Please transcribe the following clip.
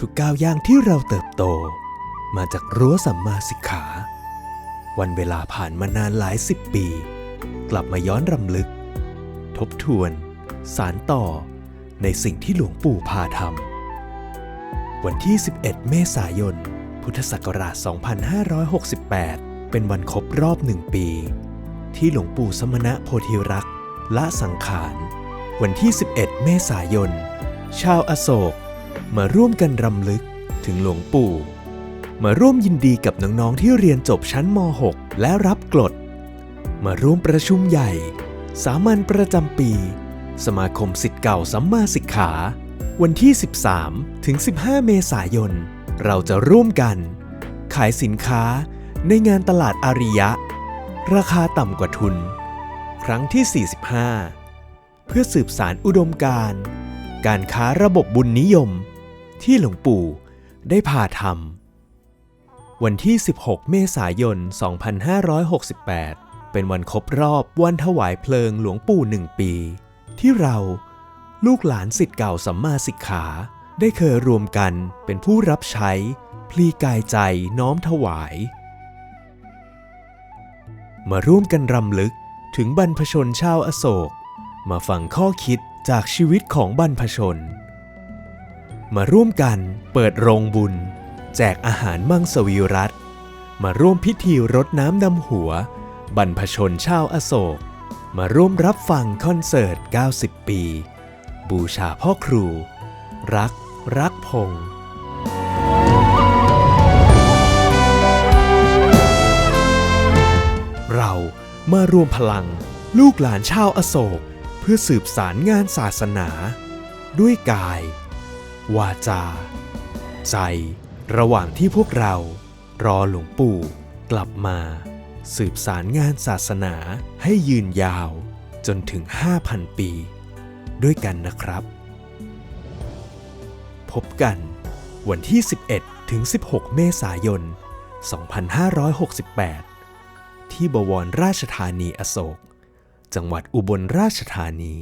ทุกก้าวย่างที่เราเติบโต มาจากรั้วสัมมาสิกขา วันเวลาผ่านมานานหลายสิบปี กลับมาย้อนรำลึก ทบทวน สารต่อ ในสิ่งที่หลวงปู่พาทำวันที่ 11 เมษายน พุทธศักราช 2568 เป็นวันครบรอบหนึ่งปี ที่หลวงปู่สมณะโพธิรักษ์ละสังขาร วันที่ 11 เมษายน ชาวอโศก มาร่วมกันรำลึกถึงหลวงปู่ มาร่วมยินดีกับน้องๆที่เรียนจบชั้นม .6 และรับกลดมาร่วมประชุมใหญ่ สามัญประจำปี สมาคมสิทธิ์เก่าสัมมาสิกขา วันที่ 13 ถึง 15 เมษายน เราจะร่วมกัน ขายสินค้าในงานตลาดอาริยะ ราคาต่ำกว่าทุน ครั้งที่ 45 เพื่อสืบสารอุดมการณ์ การค้าระบบบุญนิยม ที่หลวงปู่ได้พาทำวันที่ 16 เมษายน 2568 เป็นวันครบรอบวันถวายเพลิงหลวงปู่หนึ่งปี ที่เราลูกหลานสิทธิ์เก่าสัมมาสิกขา ได้เคยรวมกันเป็นผู้รับใช้ พลีกายใจน้อมถวาย มาร่วมกันรำลึกถึงบรรพชนชาวอโศก มาฟังข้อคิด จากชีวิตของบรรพชน มาร่วมกันเปิดโรงบุญ แจกอาหารมังสวิรัตมาร่วมพิธีรดน้ำดำหัว บรรพชนชาวอโศก มาร่วมรับฟังคอนเสิร์ต 90 ปี บูชาพ่อครู รัก รักพงษ์เรามารวมพลัง ลูกหลานชาวอโศก เพื่อสืบสารงานศาสนา ด้วยกาย วาจา ใจ ระหว่างที่พวกเรารอหลวงปู่กลับมา สืบสารงานศาสนาให้ยืนยาวจนถึง 5,000 ปี ด้วยกันนะครับ พบกันวันที่ 11 ถึง 16 เมษายน 2568 ที่บวรราชธานีอโศก จังหวัดอุบลราชธานี